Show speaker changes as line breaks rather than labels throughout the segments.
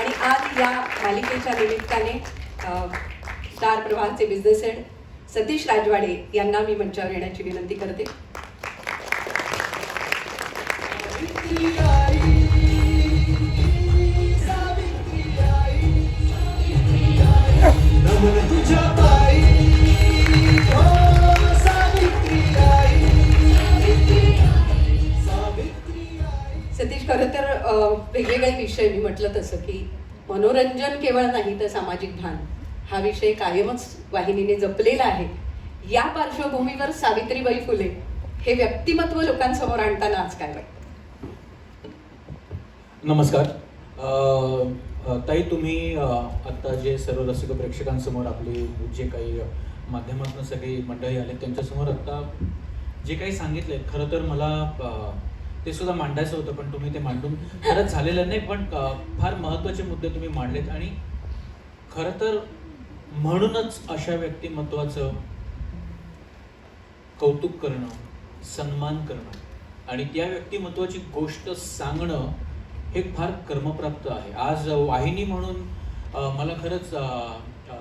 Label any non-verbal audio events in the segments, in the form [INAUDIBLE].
आणि आज या मालिकेच्या निमित्ताने स्टार प्रवाहचे बिझनेस हेड सतीश राजवाडे यांना मी मंचावर येण्याची विनंती करते. वेगवेगळे विषय मी म्हटलं तसं की मनोरंजन केवळ नाही तर सामाजिक भान हा विषय कायमच वाहिनीने जपलेला आहे. या पार्श्वभूमीवर सावित्रीबाई फुले हे व्यक्तिमत्व लोकांसमोर आणताना आज काय वाटतं?
नमस्कार. ताई तुम्ही आता आत्ता जे सर्व रसिक प्रेक्षकांसमोर आपली जे काही माध्यमातून सगळी मंडळी आले त्यांच्यासमोर आत्ता जे काही सांगितलंय खरं तर मला ते सुद्धा मांडायचं होतं पण तुम्ही ते मांडून खरंच झालेलं नाही पण फार महत्त्वाचे मुद्दे तुम्ही मांडलेत. आणि खरं तर म्हणूनच अशा व्यक्तिमत्वाचं कौतुक करणं सन्मान करणं आणि त्या व्यक्तिमत्वाची गोष्ट सांगणं हे फार कर्मप्राप्त आहे. आज वाहिनी म्हणून मला खरंच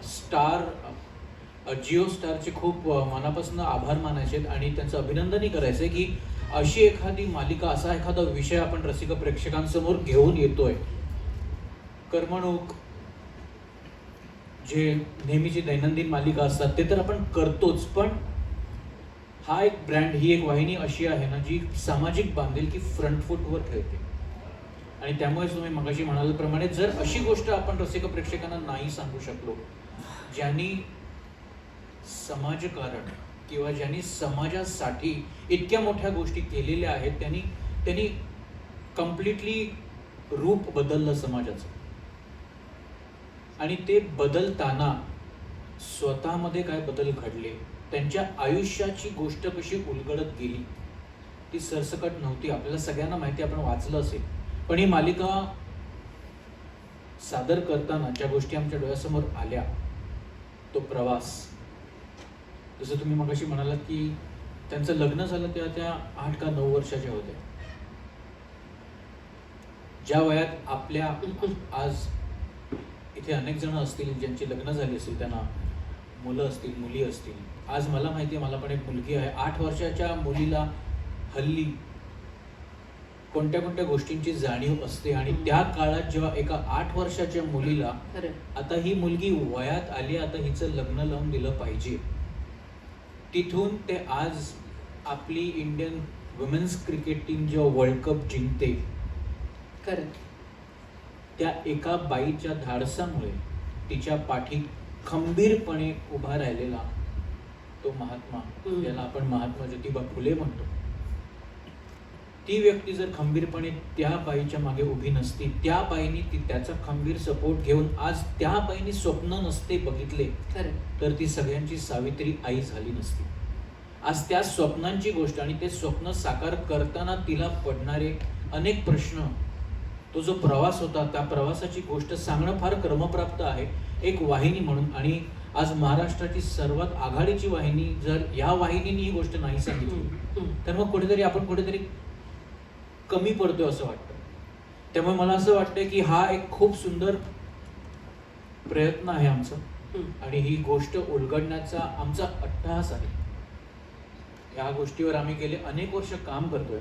स्टार जिओ स्टारचे खूप मनापासून आभार मानायचे आणि त्यांचं अभिनंदनही करायचं आहे की अशी एखादी मालिका असा एखादा विषय आपण रसिक प्रेक्षकांसमोर घेऊन येतोय. करमणूक जे नेहमीची दैनंदिन मालिका असतात ते तर आपण करतोच पण हा एक ब्रँड ही एक वाहिनी अशी आहे ना जी सामाजिक बांधिलकी फ्रंट फूटवर ठेवते आणि त्यामुळेच तुम्ही मगाशी म्हणाल्याप्रमाणे जर अशी गोष्ट आपण रसिक प्रेक्षकांना नाही सांगू शकलो ज्यांनी समाजकारण किंवा ज्यांनी समाजासाठी इतक्या मोठ्या गोष्टी केलेल्या आहेत त्यांनी त्यांनी कम्प्लिटली रूप बदललं समाजाचं. आणि ते बदलताना स्वतःमध्ये काय बदल घडले? त्यांच्या आयुष्याची गोष्ट कशी उलगडत गेली? ती सरसकट नव्हती. आपल्याला सगळ्यांना माहिती आपण वाचलं असेल. पण ही मालिका सादर करताना ज्या गोष्टी आमच्या डोळ्यासमोर आल्या तो प्रवास. जसं तुम्ही मगाशी म्हणालात की त्यांचं लग्न झालं तेव्हा त्या आठ का नऊ वर्षाच्या होत्या. ज्या वयात आपल्या आज इथे अनेक जण असतील ज्यांची लग्न झाली असतील त्यांना मुलं असतील मुली असतील. आज मला माहिती आहे मला पण एक मुलगी आहे. आठ वर्षाच्या मुलीला हल्ली कोणत्या कोणत्या गोष्टींची जाणीव असते आणि त्या काळात जेव्हा एका आठ वर्षाच्या मुलीला आता ही मुलगी वयात आली आता हिचं लग्न लावून दिलं पाहिजे. तिथून ते आज आपली इंडियन वुमेन्स क्रिकेट टीम जेव्हा वर्ल्ड कप जिंकते
खरं
त्या एका बाईच्या धाडसामुळे तिच्या पाठी खंबीरपणे उभा राहिलेला तो महात्मा. ज्याला आपण महात्मा ज्योतिबा फुले म्हणतो ती व्यक्ती जर खंबीरपणे त्या बाईच्या मागे उभी नसती त्या बाईने ती त्याचा खंबीर सपोर्ट घेऊन आज त्या बाईने स्वप्न नसते बघितले तर ती सगळ्यांची सावित्री आई झाली नसती. आज त्या स्वप्नांची गोष्ट आणि ते स्वप्न साकार करताना तिला पडणारे अनेक प्रश्न तो जो प्रवास होता त्या प्रवासाची गोष्ट सांगणं फार क्रमप्राप्त आहे एक वाहिनी म्हणून. आणि आज महाराष्ट्राची सर्वात आघाडीची वाहिनी जर या वाहिनीने ही गोष्ट नाही सांगितली. तर मग कुठेतरी आपण कुठेतरी कमी पडतोय असं वाटतं. त्यामुळे मला असं वाटतं की हा एक खूप सुंदर प्रयत्न आहे आमचा. आणि ही गोष्ट उलगडण्याचा आमचा अट्टहास आहे. या गोष्टीवर आम्ही गेले अनेक वर्ष काम करतोय.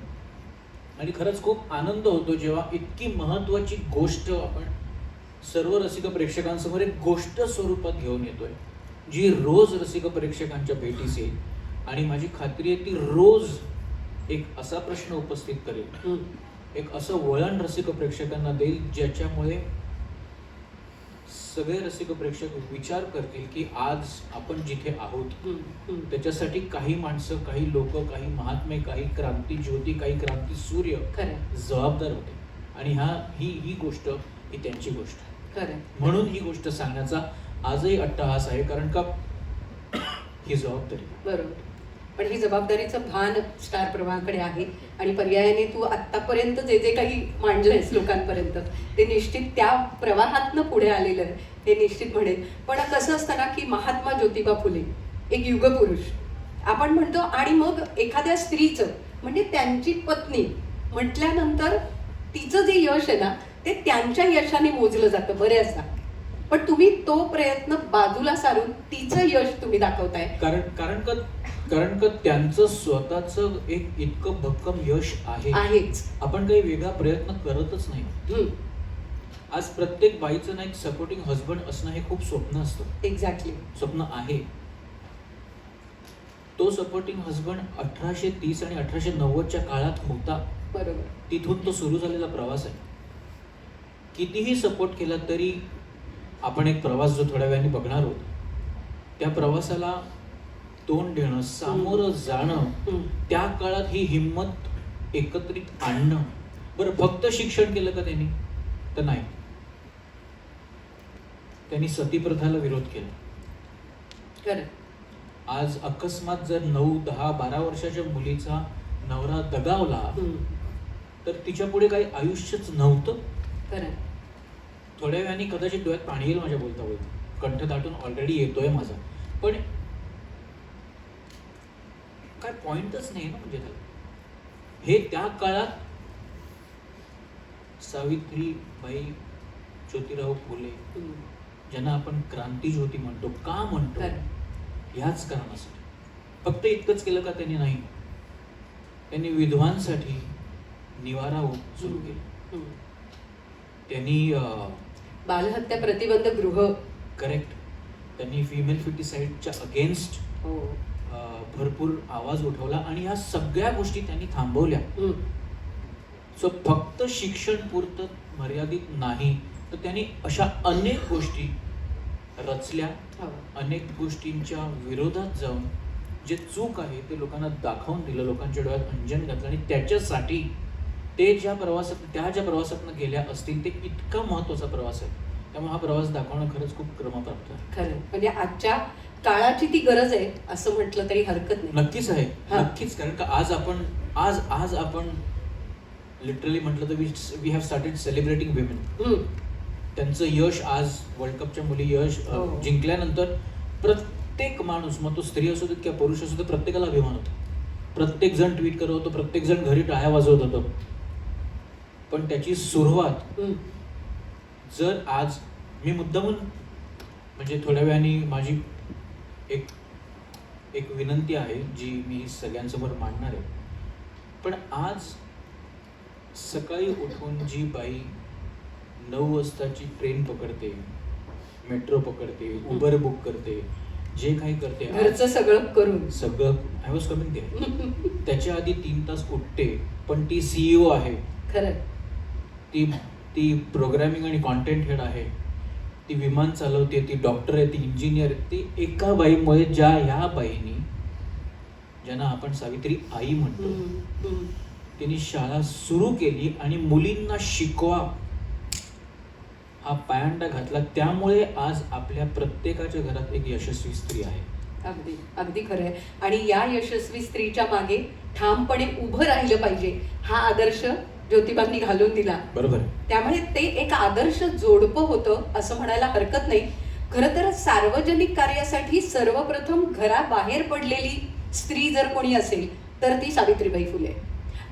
आणि खरंच खूप आनंद होतो जेव्हा इतकी महत्वाची गोष्ट आपण सर्व रसिक प्रेक्षकांसमोर एक गोष्ट स्वरूपात घेऊन येतोय. जी रोज रसिक प्रेक्षकांच्या भेटीस येईल. आणि माझी खात्री आहे ती रोज एक असा प्रश्न उपस्थित करेल. एक असं वळण रसिक प्रेक्षकांना देईल ज्याच्यामुळे सगळे रसिक प्रेक्षक विचार करतील की आज आपण जिथे आहोत. त्याच्यासाठी काही माणसं काही लोक काही महात्मे काही क्रांती ज्योती काही क्रांती सूर्य जबाबदार होते. आणि हा ही ही गोष्ट ही त्यांची गोष्ट म्हणून ही गोष्ट सांगण्याचा आजही अट्टहास आहे कारण का ही जबाबदारी.
बरोबर. पण ही जबाबदारीचं भान स्टार प्रवाहाकडे आहे. आणि पर्यायाने तू आत्तापर्यंत जे जे काही मांडलंयस लोकांपर्यंत ते निश्चित त्या प्रवाहातनं पुढे आलेलं आहे. हे निश्चित म्हणेल. पण कसं असतं ना की महात्मा ज्योतिबा फुले एक युगपुरुष. आपण म्हणतो आणि मग एखाद्या स्त्रीचं म्हणजे त्यांची पत्नी म्हटल्यानंतर तिचं जे यश आहे ना ते त्यांच्या यशाने मोजलं जातं. बऱ्याचदा पण तुम्ही तो प्रयत्न बाजूला सारून तिचं यश तुम्ही दाखवताय.
कारण कारण का कारण का त्यांचं स्वतःच एक इतकं भक्कम यश आहे.
आहेच.
आपण काही वेगळा प्रयत्न करतच नाही. आज प्रत्येक बाईचं ना एक सपोर्टिंग हजबंड असणं हे खूप स्वप्न असतं.
एक्झॅक्टली
स्वप्न आहे. तो सपोर्टिंग हजबंड अठराशे तीस आणि अठराशे नव्वदच्या काळात होता.
बरोबर.
तिथून तो सुरू झालेला प्रवास आहे. कितीही सपोर्ट केला तरी आपण एक प्रवास जो थोड्या वेळाने बघणार आहोत त्या प्रवासाला तोंड देणं सामोरं जाणं त्या काळात ही हिंमत एकत्रित आणणं. बरं फक्त शिक्षण केलं का त्यांनी? तर नाही. त्यांनी सतीप्रथाला विरोध केला. आज अकस्मात जर नऊ दहा बारा वर्षाच्या मुलीचा नवरा दगावला तर तिच्या पुढे काही आयुष्यच नव्हतं? थोड्या वेळाने कदाचित डोळ्यात पाणी येईल माझ्या बोलता बोलता. कंठ दाटून ऑलरेडी येतोय माझा. पण काय पॉइंटच नाही ना म्हणजे हे त्या काळात सावित्रीबाई ज्योतिराव फुले ज्यांना आपण क्रांती ज्योती म्हणतो का म्हणतो ह्याच कारणासाठी. फक्त इतकंच केलं का त्यांनी नाही? त्यांनी विधवांसाठी निवारा सुरू केला. त्यांनी
बालहत्या प्रतिबंध गृह.
करेक्ट त्यांनी फिमेल फिटिसाईडच्या अगेन्स्ट
हो.
भरपूर आवाज उठवला आणि ह्या सगळ्या गोष्टी त्यांनी थांबवल्या. सो फक्त शिक्षण पुरतं मर्यादित नाही. तर त्यांनी अशा अनेक गोष्टी रचल्या.
हो.
अनेक गोष्टींच्या विरोधात जाऊन जे चूक आहे ते लोकांना दाखवून दिलं. लोकांच्या डोळ्यात अंजन घातलं आणि त्याच्यासाठी ते ज्या प्रवासात त्या ज्या प्रवासातनं गेल्या असतील ते इतका महत्त्वाचा प्रवास आहे. त्यामुळे हा प्रवास दाखवणं खरंच खूप क्रमप्राप्त आहे.
खरं. म्हणजे आजच्या काळाची ती गरज आहे असं म्हटलं तरी हरकत नाही.
नक्कीच आहे.
हा.
नक्कीच. कारण का आज आपण आज आज आपण लिटरली म्हटलं तर we we have started celebrating women
hmm,
त्यांचं यश आज वर्ल्ड कपच्या मुली यश अ,
हो.
जिंकल्यानंतर प्रत्येक माणूस मग तो स्त्री असू देत किंवा पुरुष असू देत प्रत्येकाला अभिमान होतो. प्रत्येक जण ट्विट करत होतो प्रत्येक जण घरी टाळ्या वाजवत होतो. पण त्याची सुरुवात
हम्म,
जर आज मी मुद्दामून म्हणजे थोड्या वेळाने माझी एक एक विनंती आहे जी मी सगळ्यांसमोर मांडणार आहे. पण आज सकाळी उठून जी बाई नऊ वाजताची ट्रेन पकडते मेट्रो पकडते उबर बुक करते जे काही करते
घरचं सगळं करून.
सगळं आय वॉज कमिंग ते त्याच्या आधी तीन तास उठते पण ती सीईओ आहे.
खरं.
ती ती प्रोग्रॅमिंग आणि कॉन्टेंट हेड आहे. ती विमान चालवते ती डॉक्टर आहे ती इंजिनियर आहे ती एका बाईमुळे ज्या ह्या बाईनी ज्यांना आपण सावित्री आई म्हणतो. तिने शाळा सुरू केली आणि मुलींना शिकवा हा पायंडा घातला. त्यामुळे आज आपल्या प्रत्येकाच्या घरात एक यशस्वी स्त्री आहे.
अगदी अगदी खरं आहे. आणि या यशस्वी स्त्रीच्या मागे ठामपणे उभं राहिलं पाहिजे. हा आदर्श ज्योतिबांनी घालून दिला.
बरोबर.
त्यामुळे ते एक आदर्श जोडपं होतं असं म्हणायला हरकत नाही. खरं तर सार्वजनिक कार्यासाठी सर्वप्रथम घराबाहेर पडलेली स्त्री जर कोणी असेल तर ती सावित्रीबाई फुले.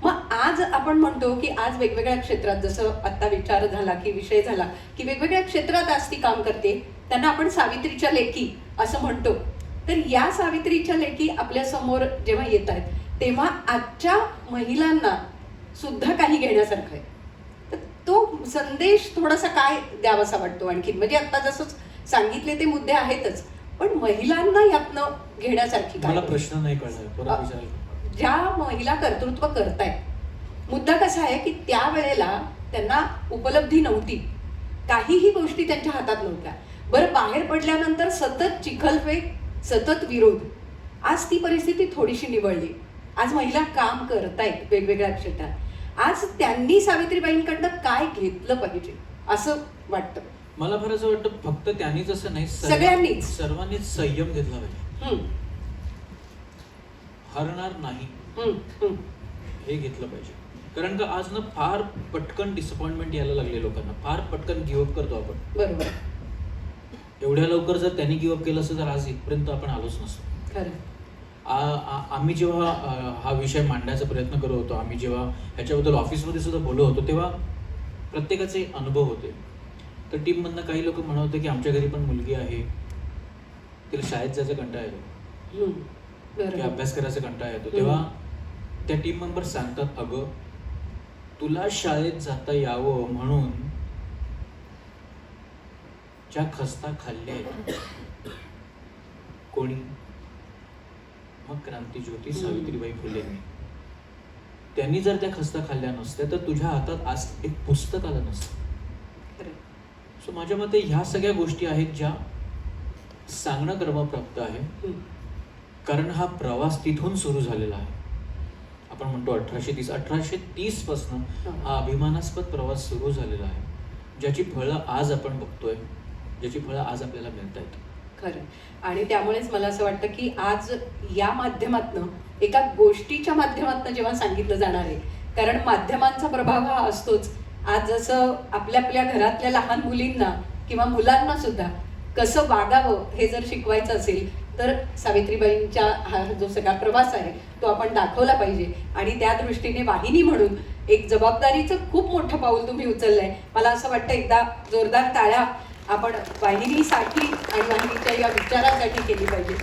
मग आज आपण म्हणतो की आज वेगवेगळ्या क्षेत्रात जसं आत्ता विचार झाला की विषय झाला की वेगवेगळ्या क्षेत्रात आज ती काम करते त्यांना आपण सावित्रीच्या लेखी असं म्हणतो. तर या सावित्रीच्या लेखी आपल्यासमोर जेव्हा येत आहेत तेव्हा आजच्या महिलांना सुद्धा काही घेण्यासारखं आहे. तर तो संदेश थोडासा काय द्यावासा वाटतो आणखीन? म्हणजे आता जसं सांगितले ते मुद्दे आहेतच पण महिलांना यातनं घेण्यासारखी
मला प्रश्न नाही कळला परत
अ-
विचाराल? का?
ज्या महिला कर्तृत्व करतायत मुद्दा कसा आहे की त्यावेळेला त्यांना उपलब्धी नव्हती. काहीही गोष्टी त्यांच्या हातात नव्हत्या. बरं बाहेर पडल्यानंतर सतत चिखलफेक सतत विरोध. आज ती परिस्थिती थोडीशी निवळली. आज महिला काम करतायत वेगवेगळ्या क्षेत्रात. आज त्यांनी सावित्रीबाईंकडनं काय घेतलं पाहिजे असं वाटतं.
मला फार असं वाटतं फक्त त्यांनीच असं नाही
सगळ्यांनीच.
सर्वांनीच संयम घेतला पाहिजे. हरणार नाही. हे घेतलं पाहिजे. कारण का आज ना फार पटकन डिसअपॉइंटमेंट यायला लागले लोकांना. फार पटकन गिवअप करतो आपण.
बरोबर.
एवढ्या लवकर जर त्यांनी गिवअप केलं असतं तर आज इथपर्यंत आपण आलोच नसतो. आम्ही जेव्हा हा विषय मांडण्याचा प्रयत्न करत होतो आम्ही जेव्हा ह्याच्याबद्दल ऑफिसमध्ये सुद्धा बोलत होतो तेव्हा प्रत्येकाचे अनुभव होते. तर टीममधनं काही लोक म्हणत होते की आमच्या घरी पण मुलगी आहे. तिला शाळेत जायचा कंटाळा येतो. की अभ्यास करायचा कंटाळा येतो. तेव्हा त्या टीम मेंबर सांगतात अगं तुला शाळेत जाता यावं म्हणून ज्या खस्ता खाल्ल्या आहेत [COUGHS] कोणी मग क्रांतीज्योती सावित्रीबाई फुलेंनी त्यांनी जर त्या खस्ता खाल्ल्या नसत्या तर तुझ्या हातात आज एक पुस्तक आलं नसतं. सो माझ्या मते ह्या सगळ्या गोष्टी आहेत ज्या सांगणं क्रमप्राप्त आहे. कारण हा प्रवास तिथून सुरू झालेला आहे. आपण म्हणतो अठराशे तीस अठराशे तीस पासन हा. अभिमानास्पद प्रवास सुरू झालेला आहे. ज्याची फळं आज आपण बघतोय ज्याची फळं आज आपल्याला मिळत आहेत
खरं आणि त्यामुळेच मला असं वाटतं की आज या माध्यमातनं एका गोष्टीच्या माध्यमातनं जेव्हा सांगितलं जाणार आहे कारण माध्यमांचा प्रभाव हा असतोच. आज जसं आपल्या आपल्या घरातल्या लहान मुलींना किंवा मुलांना सुद्धा कसं वागावं हे जर शिकवायचं असेल तर सावित्रीबाईंच्या हा जो सगळा प्रवास आहे तो आपण दाखवला पाहिजे. आणि त्या दृष्टीने वाहिनी म्हणून एक जबाबदारीचं खूप मोठं पाऊल तुम्ही उचललंय. मला असं वाटतं एकदा जोरदार टाळ्या आपण वाहिनीसाठी आणि वाहिनीच्या या विचारासाठी केली पाहिजे.